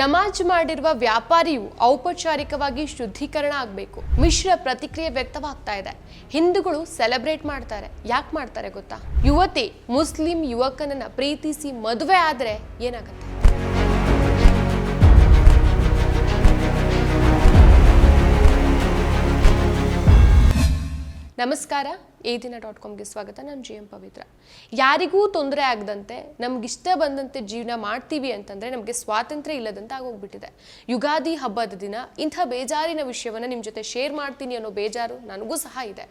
ನಮಾಜ್ ಮಾಡಿರುವ ವ್ಯಾಪಾರಿಯು ಔಪಚಾರಿಕವಾಗಿ ಶುದ್ಧೀಕರಣ ಆಗಬೇಕು. ಮಿಶ್ರ ಪ್ರತಿಕ್ರಿಯೆ ವ್ಯಕ್ತವಾಗ್ತಾ ಇದೆ. ಹಿಂದೂಗಳು ಸೆಲೆಬ್ರೇಟ್ ಮಾಡ್ತಾರೆ. ಯಾಕೆ ಮಾಡ್ತಾರೆ ಗೊತ್ತಾ? ಯುವತಿ, ಮುಸ್ಲಿಂ ಯುವಕನನ್ನ ಪ್ರೀತಿಸಿ ಮದುವೆ ಆದರೆ ಏನಾಗುತ್ತೆ? ನಮಸ್ಕಾರ. ಈ ದಿನ ಡಾಟ್ ಕಾಮ್ಗೆ ಸ್ವಾಗತ, ನಾನು ಜಿ ಎಂ ಪವಿತ್ರ. ಯಾರಿಗೂ ತೊಂದರೆ ಆಗದಂತೆ, ನಮ್ಗಿಷ್ಟ ಬಂದಂತೆ ಜೀವನ ಮಾಡ್ತೀವಿ ಅಂತಂದ್ರೆ ನಮಗೆ ಸ್ವಾತಂತ್ರ್ಯ ಇಲ್ಲದಂತೆ ಆಗೋಗ್ಬಿಟ್ಟಿದೆ. ಯುಗಾದಿ ಹಬ್ಬದ ದಿನ, ಇಂಥ ಬೇಜಾರಿನ ವಿಷಯವನ್ನು ನಿಮ್ಮ ಜೊತೆ ಶೇರ್ ಮಾಡ್ತೀನಿ ಅನ್ನೋ ಬೇಜಾರು ನನಗೂ ಸಹ ಇದೆ.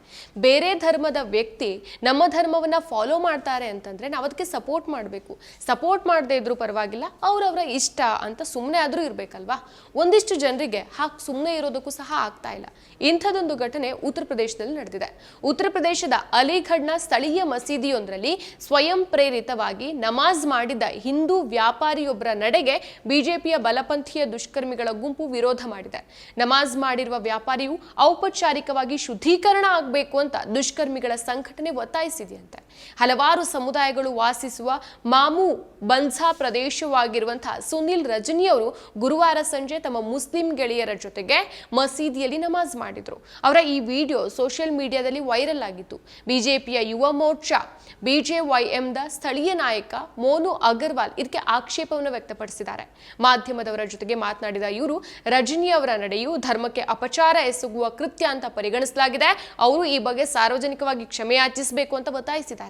ಬೇರೆ ಧರ್ಮದ ವ್ಯಕ್ತಿ ನಮ್ಮ ಧರ್ಮವನ್ನ ಫಾಲೋ ಮಾಡ್ತಾರೆ ಅಂತಂದ್ರೆ ನಾವು ಅದಕ್ಕೆ ಸಪೋರ್ಟ್ ಮಾಡಬೇಕು. ಸಪೋರ್ಟ್ ಮಾಡದೇ ಇದ್ರೂ ಪರವಾಗಿಲ್ಲ, ಅವರವರ ಇಷ್ಟ ಅಂತ ಸುಮ್ಮನೆ ಆದರೂ ಇರಬೇಕಲ್ವಾ? ಒಂದಿಷ್ಟು ಜನರಿಗೆ ಹಾಗೆ ಸುಮ್ಮನೆ ಇರೋದಕ್ಕೂ ಸಹ ಆಗ್ತಾ ಇಲ್ಲ. ಇಂಥದೊಂದು ಘಟನೆ ಉತ್ತರ ಪ್ರದೇಶದಲ್ಲಿ ನಡೆದಿದೆ. ಉತ್ತರ ಪ್ರದೇಶದ ಅಲಿಘಡ್ನ ಸ್ಥಳೀಯ ಮಸೀದಿಯೊಂದರಲ್ಲಿ ಸ್ವಯಂ ಪ್ರೇರಿತವಾಗಿ ನಮಾಜ್ ಮಾಡಿದ ಹಿಂದೂ ವ್ಯಾಪಾರಿಯೊಬ್ಬರ ನಡೆಗೆ ಬಿಜೆಪಿಯ ಬಲಪಂಥೀಯ ದುಷ್ಕರ್ಮಿಗಳ ಗುಂಪು ವಿರೋಧ ಮಾಡಿದೆ. ನಮಾಜ್ ಮಾಡಿರುವ ವ್ಯಾಪಾರಿಯು ಔಪಚಾರಿಕವಾಗಿ ಶುದ್ಧೀಕರಣ ಆಗಬೇಕು ಅಂತ ದುಷ್ಕರ್ಮಿಗಳ ಸಂಘಟನೆ ಒತ್ತಾಯಿಸಿದೆಯಂತೆ. ಹಲವಾರು ಸಮುದಾಯಗಳು ವಾಸಿಸುವ ಮಾಮು ಬನ್ಸಾ ಪ್ರದೇಶವಾಗಿರುವಂತಹ ಸುನಿಲ್ ರಜನಿ ಅವರು ಗುರುವಾರ ಸಂಜೆ ತಮ್ಮ ಮುಸ್ಲಿಂ ಗೆಳೆಯರ ಜೊತೆಗೆ ಮಸೀದಿಯಲ್ಲಿ ನಮಾಜ್ ಮಾಡಿದ್ರು. ಅವರ ಈ ವಿಡಿಯೋ ಸೋಷಿಯಲ್ ಮೀಡಿಯಾದಲ್ಲಿ ವೈರಲ್ ಆಗಿತ್ತು. ಬಿಜೆಪಿಯ ಯುವ ಮೋರ್ಚಾ ಬಿಜೆವೈಎಂದ ಸ್ಥಳೀಯ ನಾಯಕ ಮೋನು ಅಗರ್ವಾಲ್ ಇದಕ್ಕೆ ಆಕ್ಷೇಪವನ್ನು ವ್ಯಕ್ತಪಡಿಸಿದ್ದಾರೆ. ಮಾಧ್ಯಮದವರ ಜೊತೆಗೆ ಮಾತನಾಡಿದ ಇವರು, ರಜನಿ ಅವರ ನಡೆಯು ಧರ್ಮಕ್ಕೆ ಅಪಚಾರ ಎಸಗುವ ಕೃತ್ಯ ಅಂತ ಪರಿಗಣಿಸಲಾಗಿದೆ. ಅವರು ಈ ಬಗ್ಗೆ ಸಾರ್ವಜನಿಕವಾಗಿ ಕ್ಷಮೆಯಾಚಿಸಬೇಕು ಅಂತ ಒತ್ತಾಯಿಸಿದ್ದಾರೆ.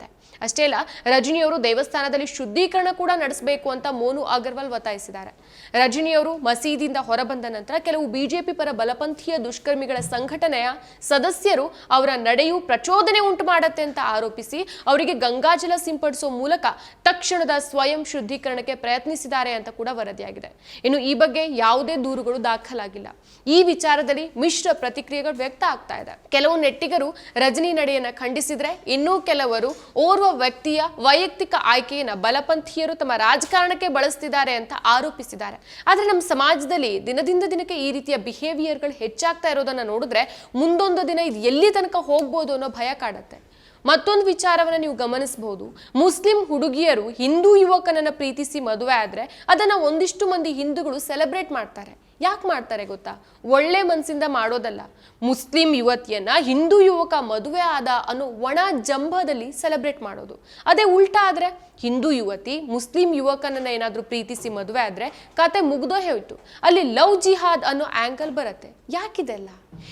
ಅಷ್ಟೇ ಅಲ್ಲ ರಜನಿಯವರು ದೇವಸ್ಥಾನದಲ್ಲಿ ಶುದ್ಧೀಕರಣ ಕೂಡ ನಡೆಸಬೇಕು ಅಂತ ಮೋನು ಅಗರ್ವಾಲ್ ಒತ್ತಾಯಿಸಿದ್ದಾರೆ. ರಜನಿಯವರು ಮಸೀದಿಯಿಂದ ಹೊರಬಂದ ನಂತರ ಕೆಲವು ಬಿಜೆಪಿ ಪರ ಬಲಪಂಥೀಯ ದುಷ್ಕರ್ಮಿಗಳ ಸಂಘಟನೆಯ ಸದಸ್ಯರು ಅವರ ನಡೆಯು ಪ್ರಚೋದನೆ ಉಂಟು ಮಾಡುತ್ತೆ ಅಂತ ಆರೋಪಿಸಿ ಅವರಿಗೆ ಗಂಗಾಜಲ ಸಿಂಪಡಿಸುವ ಮೂಲಕ ತಕ್ಷಣದ ಸ್ವಯಂ ಶುದ್ಧೀಕರಣಕ್ಕೆ ಪ್ರಯತ್ನಿಸಿದ್ದಾರೆ ಅಂತ ಕೂಡ ವರದಿಯಾಗಿದೆ. ಇನ್ನು ಈ ಬಗ್ಗೆ ಯಾವುದೇ ದೂರುಗಳು ದಾಖಲಾಗಿಲ್ಲ. ಈ ವಿಚಾರದಲ್ಲಿ ಮಿಶ್ರ ಪ್ರತಿಕ್ರಿಯೆಗಳು ವ್ಯಕ್ತ ಆಗ್ತಾ ಇದೆ. ಕೆಲವು ನೆಟ್ಟಿಗರು ರಜನಿ ನಡೆಯನ್ನ ಖಂಡಿಸಿದ್ರೆ ಇನ್ನೂ ಕೆಲವರು ಓರ್ವ ವ್ಯಕ್ತಿಯ ವೈಯಕ್ತಿಕ ಆಯ್ಕೆಯನ್ನ ಬಲಪಂಥೀಯರು ತಮ್ಮ ರಾಜಕಾರಣಕ್ಕೆ ಬಳಸ್ತಿದ್ದಾರೆ ಅಂತ ಆರೋಪಿಸಿದ್ದಾರೆ. ಆದ್ರೆ ನಮ್ಮ ಸಮಾಜದಲ್ಲಿ ದಿನದಿಂದ ದಿನಕ್ಕೆ ಈ ರೀತಿಯ ಬಿಹೇವಿಯರ್ಗಳು ಹೆಚ್ಚಾಗ್ತಾ ಇರೋದನ್ನ ನೋಡಿದ್ರೆ ಮುಂದೊಂದು ದಿನ ಇದು ಎಲ್ಲಿ ತನಕ ಹೋಗ್ಬೋದು ಅನ್ನೋ ಭಯ ಕಾಡತ್ತೆ. ಮತ್ತೊಂದು ವಿಚಾರವನ್ನ ನೀವು ಗಮನಿಸಬಹುದು ಮುಸ್ಲಿಂ ಹುಡುಗಿಯರು ಹಿಂದೂ ಯುವಕನನ್ನ ಪ್ರೀತಿಸಿ ಮದುವೆ ಆದ್ರೆ ಅದನ್ನ ಒಂದಿಷ್ಟು ಮಂದಿ ಹಿಂದೂಗಳು ಸೆಲೆಬ್ರೇಟ್ ಮಾಡ್ತಾರೆ. ಯಾಕೆ ಮಾಡ್ತಾರೆ ಗೊತ್ತಾ? ಒಳ್ಳೆ ಮನಸ್ಸಿಂದ ಮಾಡೋದಲ್ಲ. ಮುಸ್ಲಿಂ ಯುವತಿಯನ್ನ ಹಿಂದೂ ಯುವಕ ಮದುವೆ ಆದ ಅನ್ನೋ ಒಣ ಜಂಬದಲ್ಲಿ ಸೆಲೆಬ್ರೇಟ್ ಮಾಡೋದು. ಅದೇ ಉಲ್ಟಾ ಆದ್ರೆ ಹಿಂದೂ ಯುವತಿ ಮುಸ್ಲಿಂ ಯುವಕನನ್ನ ಏನಾದರೂ ಪ್ರೀತಿಸಿ ಮದುವೆ ಆದ್ರೆ ಕತೆ ಮುಗ್ದೋ ಹೋಯ್ತು. ಅಲ್ಲಿ ಲವ್ ಜಿಹಾದ್ ಅನ್ನೋ ಆಂಗಲ್ ಬರುತ್ತೆ. ಯಾಕಿದೆಲ್ಲ?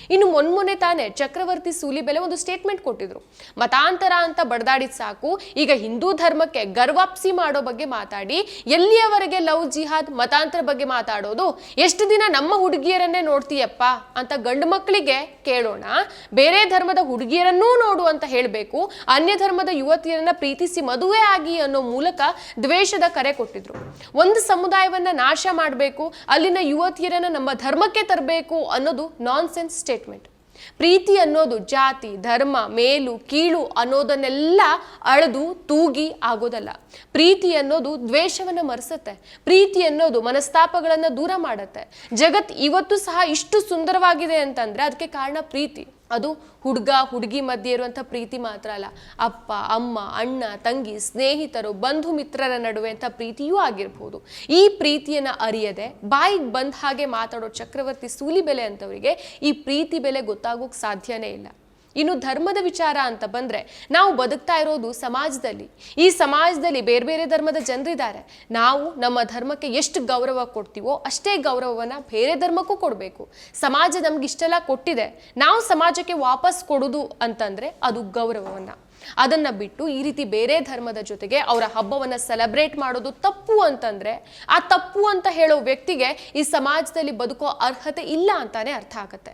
ಇನ್ನು ಮೊನ್ಮೊನ್ನೆ ತಾನೇ ಚಕ್ರವರ್ತಿ ಸೂಲಿ ಬೆಲೆ ಒಂದು ಸ್ಟೇಟ್ಮೆಂಟ್ ಕೊಟ್ಟಿದ್ರು. ಮತಾಂತರ ಅಂತ ಬಡದಾಡಿದ್ ಸಾಕು. ಈಗ ಹಿಂದೂ ಧರ್ಮಕ್ಕೆ ಗರ್ವಾಪ್ಸಿ ಮಾಡೋ ಬಗ್ಗೆ ಮಾತಾಡಿ, ಎಲ್ಲಿಯವರೆಗೆ ಲವ್ ಜಿಹಾದ್ ಮತಾಂತರ ಬಗ್ಗೆ ಮಾತಾಡೋದು? ಎಷ್ಟು ದಿನ ನಮ್ಮ ಹುಡುಗಿಯರನ್ನೇ ನೋಡ್ತೀಯಪ್ಪ ಅಂತ ಗಂಡು ಮಕ್ಕಳಿಗೆ ಕೇಳೋಣ. ಬೇರೆ ಧರ್ಮದ ಹುಡುಗಿಯರನ್ನೂ ನೋಡು ಅಂತ ಹೇಳಬೇಕು. ಅನ್ಯ ಧರ್ಮದ ಯುವತಿಯರನ್ನ ಪ್ರೀತಿಸಿ ಮದುವೆ ಆಗಿ ಅನ್ನೋ ಮೂಲಕ ದ್ವೇಷದ ಕರೆ ಕೊಟ್ಟಿದ್ರು. ಒಂದು ಸಮುದಾಯವನ್ನ ನಾಶ ಮಾಡಬೇಕು, ಅಲ್ಲಿನ ಯುವತಿಯರನ್ನ ನಮ್ಮ ಧರ್ಮಕ್ಕೆ ತರಬೇಕು ಅನ್ನೋದು ನಾನ್ ಸೆನ್ಸ್ ಸ್ಟೇಟ್ಮೆಂಟ್ ಪ್ರೀತಿ ಅನ್ನೋದು ಜಾತಿ, ಧರ್ಮ, ಮೇಲು, ಕೀಳು ಅನ್ನೋದನ್ನೆಲ್ಲ ಅಳೆದು ತೂಗಿ ಆಗೋದಲ್ಲ. ಪ್ರೀತಿ ಅನ್ನೋದು ದ್ವೇಷವನ್ನ ಮರೆಸುತ್ತೆ. ಪ್ರೀತಿ ಅನ್ನೋದು ಮನಸ್ತಾಪಗಳನ್ನ ದೂರ ಮಾಡುತ್ತೆ. ಜಗತ್ ಇವತ್ತು ಸಹ ಇಷ್ಟು ಸುಂದರವಾಗಿದೆ ಅಂತಂದ್ರೆ ಅದಕ್ಕೆ ಕಾರಣ ಪ್ರೀತಿ. ಅದು ಹುಡುಗ, ಹುಡುಗಿ ಮಧ್ಯೆ ಇರುವಂಥ ಪ್ರೀತಿ ಮಾತ್ರ ಅಲ್ಲ. ಅಪ್ಪ, ಅಮ್ಮ, ಅಣ್ಣ, ತಂಗಿ, ಸ್ನೇಹಿತರು, ಬಂಧು ಮಿತ್ರರ ನಡುವೆ ಅಂತ ಪ್ರೀತಿಯೂ ಆಗಿರ್ಬೋದು. ಈ ಪ್ರೀತಿಯನ್ನು ಅರಿಯದೆ ಬಾಯಿಗೆ ಬಂದ ಹಾಗೆ ಮಾತಾಡೋ ಚಕ್ರವರ್ತಿ ಸೂಲಿಬೆಲೆ ಅಂತವರಿಗೆ ಈ ಪ್ರೀತಿ ಬೆಲೆ ಗೊತ್ತಾಗೋಕೆ ಸಾಧ್ಯನೇ ಇಲ್ಲ. ಇನ್ನು ಧರ್ಮದ ವಿಚಾರ ಅಂತ ಬಂದರೆ ನಾವು ಬದುಕ್ತಾ ಇರೋದು ಸಮಾಜದಲ್ಲಿ. ಈ ಸಮಾಜದಲ್ಲಿ ಬೇರೆ ಬೇರೆ ಧರ್ಮದ ಜನರಿದ್ದಾರೆ. ನಾವು ನಮ್ಮ ಧರ್ಮಕ್ಕೆ ಎಷ್ಟು ಗೌರವ ಕೊಡ್ತೀವೋ ಅಷ್ಟೇ ಗೌರವವನ್ನು ಬೇರೆ ಧರ್ಮಕ್ಕೂ ಕೊಡಬೇಕು. ಸಮಾಜ ನಮ್ಗೆ ಇಷ್ಟೆಲ್ಲ ಕೊಟ್ಟಿದೆ. ನಾವು ಸಮಾಜಕ್ಕೆ ವಾಪಸ್ ಕೊಡೋದು ಅಂತಂದರೆ ಅದು ಗೌರವವನ್ನು. ಅದನ್ನ ಬಿಟ್ಟು ಈ ರೀತಿ ಬೇರೆ ಧರ್ಮದ ಜೊತೆಗೆ ಅವರ ಹಬ್ಬವನ್ನ ಸೆಲೆಬ್ರೇಟ್ ಮಾಡೋದು ತಪ್ಪು ಅಂತಂದ್ರೆ ಆ ತಪ್ಪು ಅಂತ ಹೇಳೋ ವ್ಯಕ್ತಿಗೆ ಈ ಸಮಾಜದಲ್ಲಿ ಬದುಕೋ ಅರ್ಹತೆ ಇಲ್ಲ ಅಂತಾನೆ ಅರ್ಥ ಆಗತ್ತೆ.